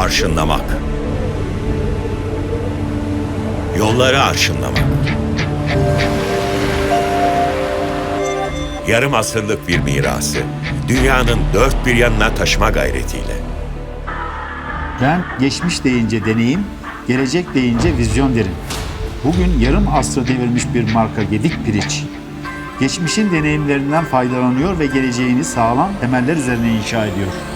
arşınlamak. Yolları arşınlamak. Yarım asırlık bir mirası dünyanın dört bir yanına taşıma gayretiyle. Ben geçmiş deyince deneyim, gelecek deyince vizyon derim. Bugün yarım asrı devirmiş bir marka Gedik Piriç. Geçmişin deneyimlerinden faydalanıyor ve geleceğini sağlam temeller üzerine inşa ediyor.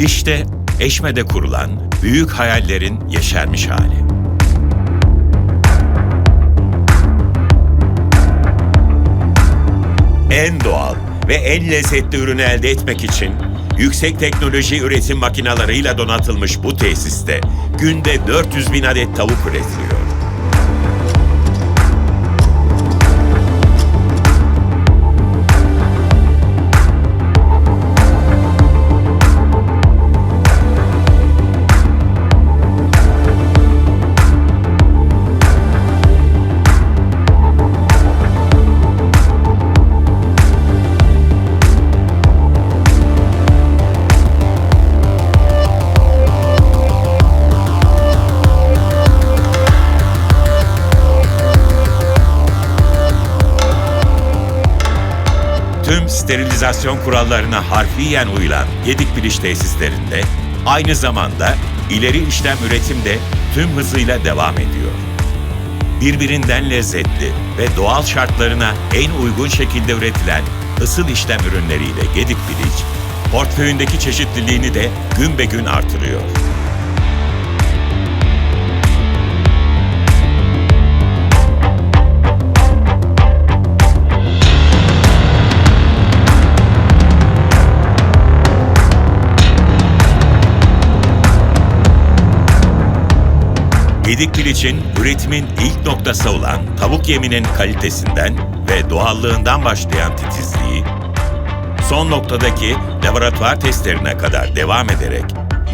İşte Eşme'de kurulan büyük hayallerin yeşermiş hali. En doğal ve en lezzetli ürünü elde etmek için yüksek teknoloji üretim makinalarıyla donatılmış bu tesiste günde 400 bin adet tavuk üretiliyor. Tüm sterilizasyon kurallarına harfiyen uyulan Gedik Biliş tesislerinde aynı zamanda ileri işlem üretim de tüm hızıyla devam ediyor. Birbirinden lezzetli ve doğal şartlarına en uygun şekilde üretilen ısıl işlem ürünleriyle Gedik Biliç, portföyündeki çeşitliliğini de gün be gün artırıyor. Gedik Piliç'in üretimin ilk noktası olan tavuk yeminin kalitesinden ve doğallığından başlayan titizliği, son noktadaki laboratuvar testlerine kadar devam ederek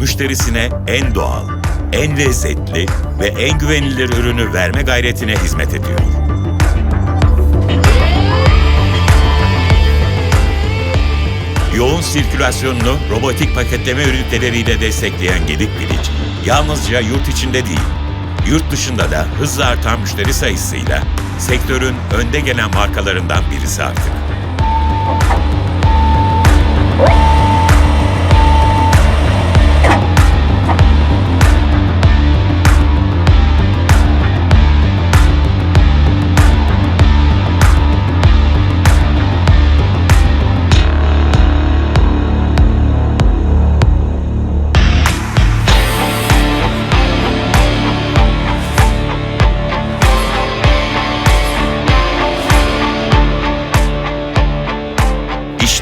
müşterisine en doğal, en lezzetli ve en güvenilir ürünü verme gayretine hizmet ediyor. Yoğun sirkülasyonunu robotik paketleme üniteleriyle destekleyen Gedik Piliç, yalnızca yurt içinde değil, yurt dışında da hızla artan müşteri sayısıyla sektörün önde gelen markalarından birisi artık.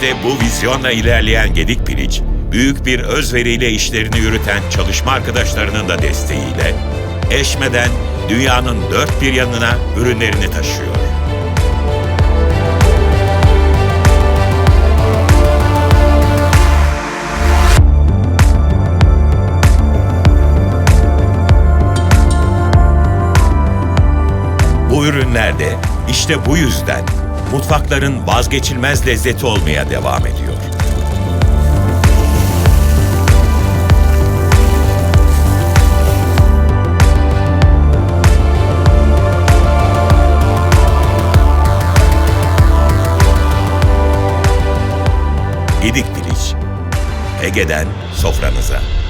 İşte bu vizyonla ilerleyen Gedik Piliç, büyük bir özveriyle işlerini yürüten çalışma arkadaşlarının da desteğiyle eşmeden dünyanın dört bir yanına ürünlerini taşıyor. Bu ürünler de işte bu yüzden mutfakların vazgeçilmez lezzeti olmaya devam ediyor. Gedik Piliç, Ege'den sofranıza.